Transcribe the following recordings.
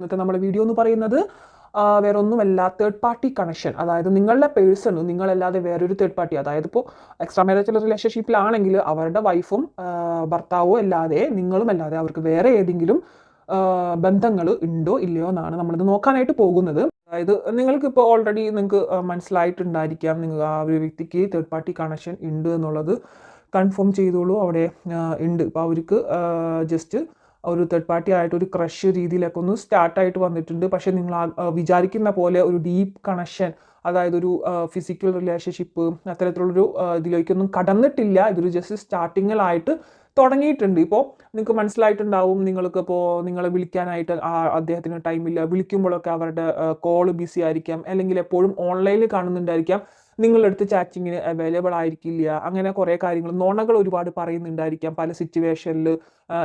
ഇന്നത്തെ നമ്മുടെ വീഡിയോ എന്ന് പറയുന്നത് വേറെ ഒന്നുമല്ല തേർഡ് പാർട്ടി കണക്ഷൻ അതായത് നിങ്ങളുടെ പേഴ്സൺ നിങ്ങളല്ലാതെ വേറൊരു തേർഡ് പാർട്ടി അതായത് ഇപ്പോൾ എക്സ്ട്രാ മാരേജ് റിലേഷൻഷിപ്പിലാണെങ്കിൽ അവരുടെ വൈഫും ഭർത്താവോ അല്ലാതെ നിങ്ങളും അല്ലാതെ അവർക്ക് വേറെ ഏതെങ്കിലും ബന്ധങ്ങൾ ഉണ്ടോ ഇല്ലയോ എന്നാണ് നമ്മളിത് നോക്കാനായിട്ട് പോകുന്നത്. അതായത് നിങ്ങൾക്ക് ഇപ്പോൾ ഓൾറെഡി നിങ്ങൾക്ക് മനസ്സിലായിട്ടുണ്ടായിരിക്കാം നിങ്ങൾ ആ ഒരു വ്യക്തിക്ക് തേർഡ് പാർട്ടി കണക്ഷൻ ഉണ്ട് എന്നുള്ളത്. കൺഫേം ചെയ്തോളൂ അവിടെ ഉണ്ട്. ഇപ്പോൾ അവർക്ക് ജസ്റ്റ് ഒരു തേർഡ് പാർട്ടി ആയിട്ട് ഒരു ക്രഷ് രീതിയിലൊക്കെ ഒന്ന് സ്റ്റാർട്ടായിട്ട് വന്നിട്ടുണ്ട്. പക്ഷേ നിങ്ങൾ വിചാരിക്കുന്ന പോലെ ഒരു ഡീപ്പ് കണക്ഷൻ അതായത് ഒരു ഫിസിക്കൽ റിലേഷൻഷിപ്പ് അത്തരത്തിലുള്ളൊരു ഇതിലേക്കൊന്നും കടന്നിട്ടില്ല. ഇതൊരു ജസ്റ്റ് സ്റ്റാർട്ടിങ്ങിലായിട്ട് തുടങ്ങിയിട്ടുണ്ട്. ഇപ്പോൾ നിങ്ങൾക്ക് മനസ്സിലായിട്ടുണ്ടാവും നിങ്ങൾക്ക് ഇപ്പോൾ നിങ്ങളെ വിളിക്കാനായിട്ട് അദ്ദേഹത്തിന് ടൈമില്ല വിളിക്കുമ്പോഴൊക്കെ അവരുടെ കോൾ ബിസി ആയിരിക്കാം. അല്ലെങ്കിൽ എപ്പോഴും ഓൺലൈനിൽ കാണുന്നുണ്ടായിരിക്കാം. നിങ്ങളുടെ അടുത്ത് ചാറ്റിങ്ങിന് അവൈലബിൾ ആയിരിക്കില്ല. അങ്ങനെ കുറേ കാര്യങ്ങൾ നുണകൾ ഒരുപാട് പറയുന്നുണ്ടായിരിക്കാം. പല സിറ്റുവേഷനിൽ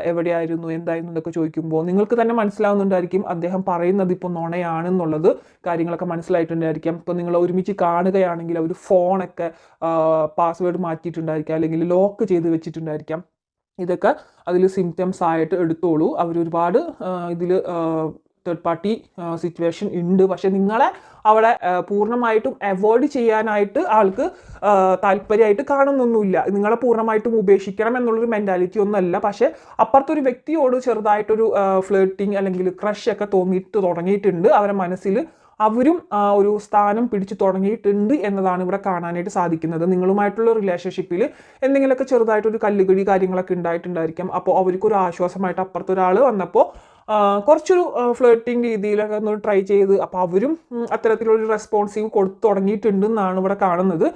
എവിടെയായിരുന്നു എന്തായിരുന്നു എന്നൊക്കെ ചോദിക്കുമ്പോൾ നിങ്ങൾക്ക് തന്നെ മനസ്സിലാവുന്നുണ്ടായിരിക്കും അദ്ദേഹം പറയുന്നത് ഇപ്പോൾ നുണയാണെന്നുള്ളത്. കാര്യങ്ങളൊക്കെ മനസ്സിലായിട്ടുണ്ടായിരിക്കാം. ഇപ്പോൾ നിങ്ങൾ ഒരുമിച്ച് കാണുകയാണെങ്കിൽ അവർ ഫോണൊക്കെ പാസ്വേഡ് മാറ്റിയിട്ടുണ്ടായിരിക്കാം. അല്ലെങ്കിൽ ലോക്ക് ചെയ്ത് വെച്ചിട്ടുണ്ടായിരിക്കാം. ഇതൊക്കെ അതിൽ സിംറ്റംസ് ആയിട്ട് എടുത്തോളൂ. അവരൊരുപാട് ഇതിൽ തേർഡ് പാർട്ടി സിറ്റുവേഷൻ ഉണ്ട്. പക്ഷെ നിങ്ങളെ അവിടെ പൂർണമായിട്ടും അവോയ്ഡ് ചെയ്യാനായിട്ട് ആൾക്ക് താല്പര്യമായിട്ട് കാണുന്നൊന്നുമില്ല. നിങ്ങളെ പൂർണമായിട്ടും ഉപേക്ഷിക്കണം എന്നുള്ളൊരു മെന്റാലിറ്റി ഒന്നുമല്ല. പക്ഷെ അപ്പുറത്തൊരു വ്യക്തിയോട് ചെറുതായിട്ടൊരു ഫ്ലേട്ടിങ് അല്ലെങ്കിൽ ക്രഷ് ഒക്കെ തോന്നിയിട്ട് തുടങ്ങിയിട്ടുണ്ട്. അവരെ മനസ്സിൽ അവരും ഒരു സ്ഥാനം പിടിച്ചു തുടങ്ങിയിട്ടുണ്ട് എന്നതാണ് ഇവിടെ കാണാനായിട്ട് സാധിക്കുന്നത്. നിങ്ങളുമായിട്ടുള്ള റിലേഷൻഷിപ്പിൽ എന്തെങ്കിലുമൊക്കെ ചെറുതായിട്ടൊരു കല്ലുകടി കാര്യങ്ങളൊക്കെ ഉണ്ടായിട്ടുണ്ടായിരിക്കാം. അപ്പോൾ അവർക്കൊരു ആശ്വാസമായിട്ട് അപ്പുറത്തൊരാൾ വന്നപ്പോൾ കുറച്ചൊരു ഫ്ലേട്ടിങ് രീതിയിലൊക്കെ ഒന്ന് ട്രൈ ചെയ്ത്. അപ്പോൾ അവരും അത്തരത്തിലൊരു റെസ്പോൺസീവ് കൊടുത്തു തുടങ്ങിയിട്ടുണ്ട് എന്നാണ് ഇവിടെ കാണുന്നത്.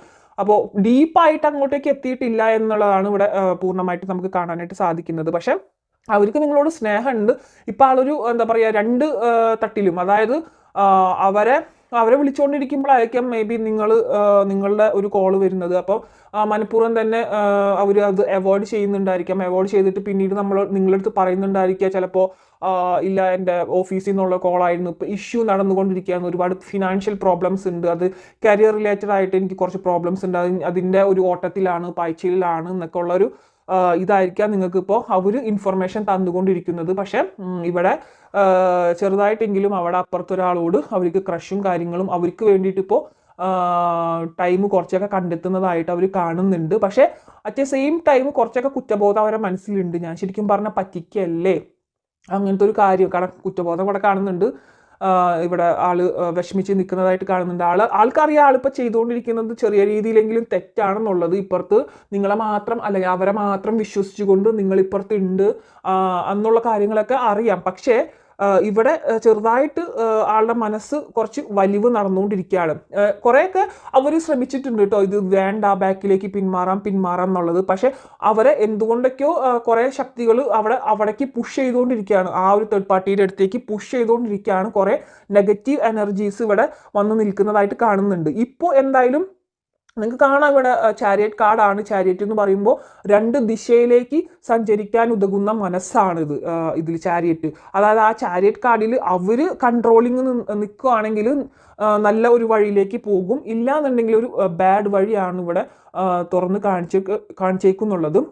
അപ്പോൾ ഡീപ്പായിട്ട് അങ്ങോട്ടേക്ക് എത്തിയിട്ടില്ല എന്നുള്ളതാണ് ഇവിടെ പൂർണമായിട്ട് നമുക്ക് കാണാനായിട്ട് സാധിക്കുന്നത്. പക്ഷേ അവർക്ക് നിങ്ങളോട് സ്നേഹമുണ്ട്. ഇപ്പോൾ ആളൊരു എന്താ പറയുക രണ്ട് തട്ടിലും. അതായത് അവരെ അവരെ വിളിച്ചുകൊണ്ടിരിക്കുമ്പോഴായിരിക്കാം മേ ബി നിങ്ങൾ നിങ്ങളുടെ ഒരു കോൾ വരുന്നത്. അപ്പോൾ മനഃപൂർവം തന്നെ അവർ അത് അവോയ്ഡ് ചെയ്യുന്നുണ്ടായിരിക്കാം. അവോയ്ഡ് ചെയ്തിട്ട് പിന്നീട് നമ്മൾ നിങ്ങളുടെ അടുത്ത് പറയുന്നുണ്ടായിരിക്കുക ചിലപ്പോൾ ഇല്ല എന്റെ ഓഫീസിൽ നിന്നുള്ള കോളായിരുന്നു ഇപ്പോൾ ഇഷ്യൂ നടന്നുകൊണ്ടിരിക്കുകയാണ്. ഒരുപാട് ഫിനാൻഷ്യൽ പ്രോബ്ലംസ് ഉണ്ട്. അത് കരിയർ റിലേറ്റഡ് ആയിട്ട് എനിക്ക് കുറച്ച് പ്രോബ്ലംസ് ഉണ്ട്. അത് അതിന്റെ ഒരു ഓട്ടത്തിലാണ് പായ്ച്ചയിലാണ് എന്നൊക്കെ ഉള്ളൊരു ഇതായിരിക്കാം നിങ്ങൾക്ക് ഇപ്പോൾ അവർ ഇൻഫർമേഷൻ തന്നുകൊണ്ടിരിക്കുന്നത്. പക്ഷേ ഇവിടെ ചെറുതായിട്ടെങ്കിലും അവിടെ അപ്പുറത്തൊരാളോട് അവർക്ക് ക്രഷും കാര്യങ്ങളും അവർക്ക് വേണ്ടിയിട്ട് ഇപ്പോൾ ടൈം കുറച്ചൊക്കെ കണ്ടെത്തുന്നതായിട്ട് അവർ കാണുന്നുണ്ട്. പക്ഷേ അറ്റ് സെയിം ടൈം കുറച്ചൊക്കെ കുറ്റബോധം അവരുടെ മനസ്സിലുണ്ട്. ഞാൻ ശരിക്കും പറഞ്ഞാൽ പറ്റിക്കല്ലേ? അങ്ങനത്തെ ഒരു കാര്യം. കുറ്റബോധം ഇവിടെ കാണുന്നുണ്ട്. ഇവിടെ ആൾ ആ, വിഷമിച്ച് നിൽക്കുന്നതായിട്ട് കാണുന്നുണ്ട്. ആൾ ആൾക്കറിയാം ആളിപ്പോൾ ചെയ്തുകൊണ്ടിരിക്കുന്നത് ചെറിയ രീതിയിലെങ്കിലും തെറ്റാണെന്നുള്ളത്. ഇപ്പുറത്ത് നിങ്ങളെ മാത്രം അല്ലെങ്കിൽ അവരെ മാത്രം വിശ്വസിച്ചുകൊണ്ട് നിങ്ങളിപ്പുറത്ത് ഉണ്ട് എന്നുള്ള കാര്യങ്ങളൊക്കെ അറിയാം. പക്ഷേ ഇവിടെ ചെറുതായിട്ട് ആളുടെ മനസ്സ് കുറച്ച് വലിവ് നടന്നുകൊണ്ടിരിക്കുകയാണ്. കുറേയൊക്കെ അവർ ശ്രമിച്ചിട്ടുണ്ട് കേട്ടോ. ഇത് വേണ്ട ബാക്കിലേക്ക് പിന്മാറാം പിന്മാറാം എന്നുള്ളത്. പക്ഷെ അവരെ എന്തുകൊണ്ടൊക്കെയോ കുറേ ശക്തികൾ അവിടെ അവിടേക്ക് പുഷ് ചെയ്തുകൊണ്ടിരിക്കുകയാണ്. ആ ഒരു തേർഡ് പാർട്ടിയുടെ അടുത്തേക്ക് പുഷ് ചെയ്തുകൊണ്ടിരിക്കുകയാണ്. കുറേ നെഗറ്റീവ് എനർജീസ് ഇവിടെ വന്ന് നിൽക്കുന്നതായിട്ട് കാണുന്നുണ്ട്. ഇപ്പോൾ എന്തായാലും നിങ്ങൾക്ക് കാണാം ഇവിടെ ചാരിയറ്റ് കാർഡാണ് ചാരിയറ്റ് എന്ന് പറയുമ്പോൾ രണ്ട് ദിശയിലേക്ക് സഞ്ചരിക്കാൻ ഉതകുന്ന മനസ്സാണിത് ഇതിൽ ചാരിയറ്റ് അതായത് ആ ചാരിയറ്റ് കാർഡിൽ അവർ കൺട്രോളിങ് നിൽക്കുകയാണെങ്കിൽ നല്ല ഒരു വഴിയിലേക്ക് പോകും. ഇല്ല എന്നുണ്ടെങ്കിൽ ഒരു ബാഡ് വഴിയാണ് ഇവിടെ തുറന്ന് കാണിച്ച് കാണിച്ചേക്കുന്നുള്ളതും.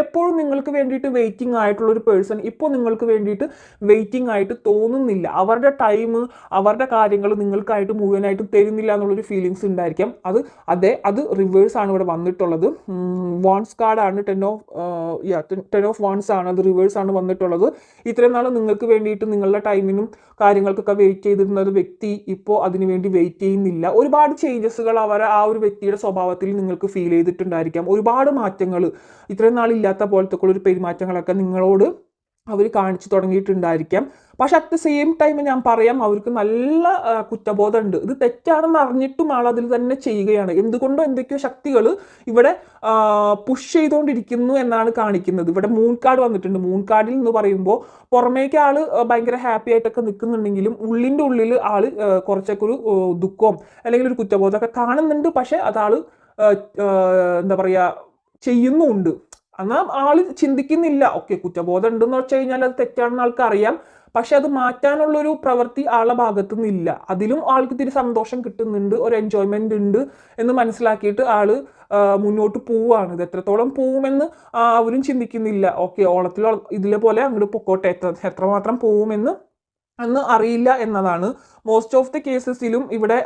എപ്പോഴും നിങ്ങൾക്ക് വേണ്ടിയിട്ട് വെയിറ്റിംഗ് ആയിട്ടുള്ള ഒരു പേഴ്സൺ ഇപ്പോൾ നിങ്ങൾക്ക് വേണ്ടിയിട്ട് വെയിറ്റിംഗ് ആയിട്ട് തോന്നുന്നില്ല. അവരുടെ ടൈം അവരുടെ കാര്യങ്ങൾ നിങ്ങൾക്കായിട്ട് മുഴുവനായിട്ട് തരുന്നില്ല എന്നുള്ളൊരു ഫീലിങ്സ് ഉണ്ടായിരിക്കാം. അത് അതെ അത് റിവേഴ്സ് ആണ് ഇവിടെ വന്നിട്ടുള്ളത്. വാൺസ് കാർഡാണ് ടെൻ ഓഫ് യാ ടെൻ ഓഫ് വാൺസ് ആണ് അത് റിവേഴ്സ് ആണ് വന്നിട്ടുള്ളത്. ഇത്രയും നാൾ നിങ്ങൾക്ക് വേണ്ടിയിട്ട് നിങ്ങളുടെ ടൈമിനും കാര്യങ്ങൾക്കൊക്കെ വെയിറ്റ് ചെയ്തിരുന്ന ഒരു വ്യക്തി ഇപ്പോൾ അതിനു വേണ്ടി വെയിറ്റ് ചെയ്യുന്നില്ല. ഒരുപാട് ചേഞ്ചസുകൾ അവർ ആ ഒരു വ്യക്തിയുടെ സ്വഭാവത്തിൽ നിങ്ങൾക്ക് ഫീൽ ചെയ്തിട്ടുണ്ടായിരിക്കാം. ഒരുപാട് മാറ്റങ്ങൾ ഇത്രയും നാളില്ലാത്ത പോലത്തെ ഒരു പെരുമാറ്റങ്ങളൊക്കെ നിങ്ങളോട് അവർ കാണിച്ചു തുടങ്ങിയിട്ടുണ്ടായിരിക്കാം. പക്ഷെ അറ്റ് ദ സെയിം ടൈം ഞാൻ പറയാം അവർക്ക് നല്ല കുറ്റബോധം കുറ്റബോധമുണ്ട് ഇത് തെറ്റാണെന്ന് അറിഞ്ഞിട്ടും ആൾ അതിൽ തന്നെ ചെയ്യുകയാണ്. എന്തുകൊണ്ടോ എന്തൊക്കെയോ ശക്തികൾ ഇവിടെ പുഷ് ചെയ്തുകൊണ്ടിരിക്കുന്നു എന്നാണ് കാണിക്കുന്നത്. ഇവിടെ മൂൺ കാർഡ് വന്നിട്ടുണ്ട്. മൂൺ കാർഡിൽ എന്ന് പറയുമ്പോൾ പുറമേക്ക് ആൾ ഭയങ്കര ഹാപ്പി ആയിട്ടൊക്കെ നിൽക്കുന്നുണ്ടെങ്കിലും ഉള്ളിന്റെ ഉള്ളിൽ ആൾ കുറച്ചൊക്കെ ഒരു ദുഃഖവും അല്ലെങ്കിൽ ഒരു കുറ്റബോധമൊക്കെ കാണുന്നുണ്ട്. പക്ഷെ ആ, എന്താ പറയുക ചെയ്യുന്നുമുണ്ട്. എന്നാൽ ആൾ ചിന്തിക്കുന്നില്ല. ഓക്കെ കുറ്റബോധം ഉണ്ടെന്ന് വെച്ച് കഴിഞ്ഞാൽ അത് തെറ്റാണെന്ന് ആൾക്കറിയാം. പക്ഷെ അത് മാറ്റാനുള്ളൊരു പ്രവൃത്തി ആളുടെ ഭാഗത്തു നിന്നില്ല അതിലും ആൾക്ക് ഇത്തിരി സന്തോഷം കിട്ടുന്നുണ്ട് ഒരു എൻജോയ്മെന്റ് ഉണ്ട് എന്ന് മനസ്സിലാക്കിയിട്ട് ആൾ മുന്നോട്ട് പോവുകയാണ്. ഇത് എത്രത്തോളം പോവുമെന്ന് അവരും ചിന്തിക്കുന്നില്ല. ഓക്കെ ഓളത്തിൽ ഇതിലെ പോലെ അങ്ങോട്ട് പൊക്കോട്ടെ. എത്ര എത്രമാത്രം പോവുമെന്ന് അന്ന് അറിയില്ല എന്നതാണ്. മോസ്റ്റ് ഓഫ് ദി കേസസിലും ഇവിടെ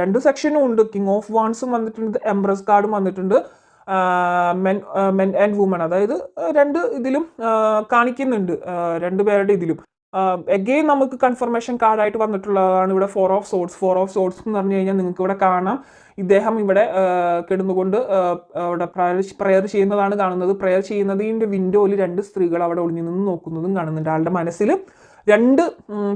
രണ്ട് സെക്ഷനും ഉണ്ട്. കിങ് ഓഫ് വാൺസും വന്നിട്ടുണ്ട് എംബ്രസ് കാർഡും വന്നിട്ടുണ്ട്. മെൻ മെൻ ആൻഡ് വുമൺ അതായത് രണ്ട് ഇതിലും കാണിക്കുന്നുണ്ട് രണ്ട് പേരുടെ ഇതിലും. എഗെയിൻ നമുക്ക് കൺഫർമേഷൻ കാർഡായിട്ട് വന്നിട്ടുള്ളതാണ് ഇവിടെ four of swords four of swords എന്ന് പറഞ്ഞു കഴിഞ്ഞാൽ നിങ്ങൾക്ക് ഇവിടെ കാണാം. ഇദ്ദേഹം ഇവിടെ കിടന്നുകൊണ്ട് അവിടെ പ്രയർ പ്രയർ ചെയ്യുന്നതാണ് കാണുന്നത്. പ്രയർ ചെയ്യുന്നതിന്റെ വിൻഡോയിൽ രണ്ട് സ്ത്രീകൾ അവിടെ ഒളിഞ്ഞു നിന്ന് നോക്കുന്നതും കാണുന്നുണ്ട്. ആളുടെ മനസ്സിൽ രണ്ട്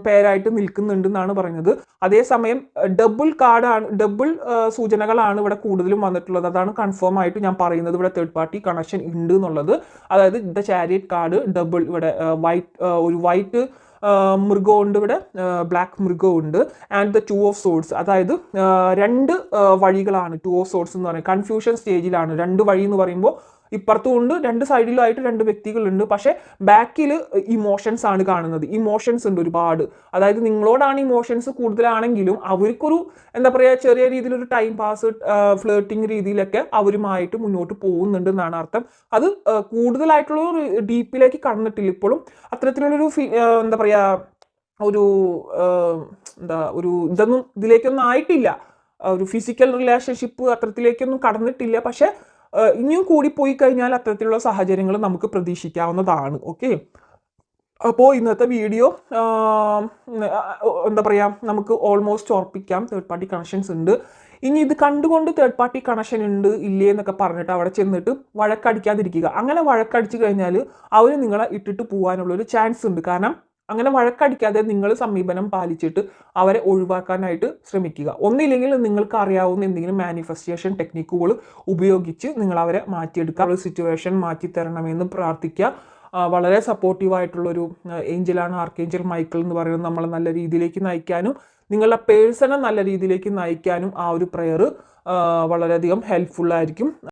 പേരായിട്ട് നിൽക്കുന്നുണ്ട് എന്നാണ് പറയുന്നത്. അതേസമയം ഡബിൾ കാർഡാണ് ഡബിൾ സൂചനകളാണ് ഇവിടെ കൂടുതലും വന്നിട്ടുള്ളത്. അതാണ് കൺഫേം ആയിട്ട് ഞാൻ പറയുന്നത്. ഇവിടെ തേർഡ് പാർട്ടി കണക്ഷൻ ഉണ്ട് എന്നുള്ളത് അതായത് ദ ചാരിയറ്റ് കാർഡ് ഡബിൾ ഇവിടെ വൈറ്റ് ഒരു വൈറ്റ് മൃഗമുണ്ട് ഇവിടെ black മൃഗമുണ്ട്. And the two of swords അതായത് രണ്ട് വഴികളാണ്. ടു ഓഫ് സോഡ്സ് എന്ന് പറയുന്നത്. കൺഫ്യൂഷൻ സ്റ്റേജിലാണ് രണ്ട് വഴി എന്ന് പറയുമ്പോൾ ഇപ്പുറത്തും ഉണ്ട് രണ്ട് സൈഡിലായിട്ട് രണ്ട് വ്യക്തികളുണ്ട്. പക്ഷേ ബാക്കിൽ ഇമോഷൻസ് ആണ് കാണുന്നത്. ഇമോഷൻസ് ഉണ്ട് ഒരുപാട്. അതായത് നിങ്ങളോടാണ് ഇമോഷൻസ് കൂടുതലാണെങ്കിലും അവർക്കൊരു എന്താ പറയുക ചെറിയ രീതിയിലൊരു ടൈം പാസ് ഫ്ലേട്ടിങ് രീതിയിലൊക്കെ അവരുമായിട്ട് മുന്നോട്ട് പോകുന്നുണ്ട് എന്നാണ് അർത്ഥം. അത് കൂടുതലായിട്ടുള്ള ഒരു ഡീപ്പിലേക്ക് കടന്നിട്ടില്ല. ഇപ്പോഴും അത്തരത്തിലുള്ളൊരു എന്താ പറയുക ഒരു എന്താ ഒരു ഇതൊന്നും ഇതിലേക്കൊന്നും ആയിട്ടില്ല. ഒരു ഫിസിക്കൽ റിലേഷൻഷിപ്പ് അത്തരത്തിലേക്കൊന്നും കടന്നിട്ടില്ല. പക്ഷെ ഇനിയും കൂടി പോയി കഴിഞ്ഞാൽ അത്തരത്തിലുള്ള സാഹചര്യങ്ങൾ നമുക്ക് പ്രതീക്ഷിക്കാവുന്നതാണ്. ഓക്കെ? അപ്പോൾ ഇന്നത്തെ വീഡിയോ എന്താ പറയുക നമുക്ക് ഓൾമോസ്റ്റ് ഉറപ്പിക്കാം. തേർഡ് പാർട്ടി കണക്ഷൻസ് ഉണ്ട്. ഇനി ഇത് കണ്ടുകൊണ്ട് തേർഡ് പാർട്ടി കണക്ഷൻ ഉണ്ട് ഇല്ലേ എന്നൊക്കെ പറഞ്ഞിട്ട് അവിടെ ചെന്നിട്ട് വഴക്കടിക്കാതിരിക്കുക. അങ്ങനെ വഴക്കടിച്ചു കഴിഞ്ഞാൽ അവർ നിങ്ങളെ ഇട്ടിട്ട് പോകാനുള്ളൊരു ചാൻസ് ഉണ്ട്. കാരണം അങ്ങനെ വഴക്കടിക്കാതെ നിങ്ങൾ സമീപനം പാലിച്ചിട്ട് അവരെ ഒഴിവാക്കാനായിട്ട് ശ്രമിക്കുക. ഒന്നില്ലെങ്കിൽ നിങ്ങൾക്ക് അറിയാവുന്ന എന്തെങ്കിലും മാനിഫെസ്റ്റേഷൻ ടെക്നിക്കുകൾ ഉപയോഗിച്ച് നിങ്ങൾ അവരെ മാറ്റിയെടുക്കുക. ഒരു സിറ്റുവേഷൻ മാറ്റി തരണമെന്ന് പ്രാർത്ഥിക്കുക വളരെ സപ്പോർട്ടീവായിട്ടുള്ളൊരു ഏഞ്ചലാണ് ആർക്കേഞ്ചൽ മൈക്കിൾ എന്ന് പറയുന്നത് നമ്മളെ നല്ല രീതിയിലേക്ക് നയിക്കാനും നിങ്ങളുടെ പേഴ്സണെ നല്ല രീതിയിലേക്ക് നയിക്കാനും ആ ഒരു പ്രെയർ വളരെയധികം ആയിരിക്കും.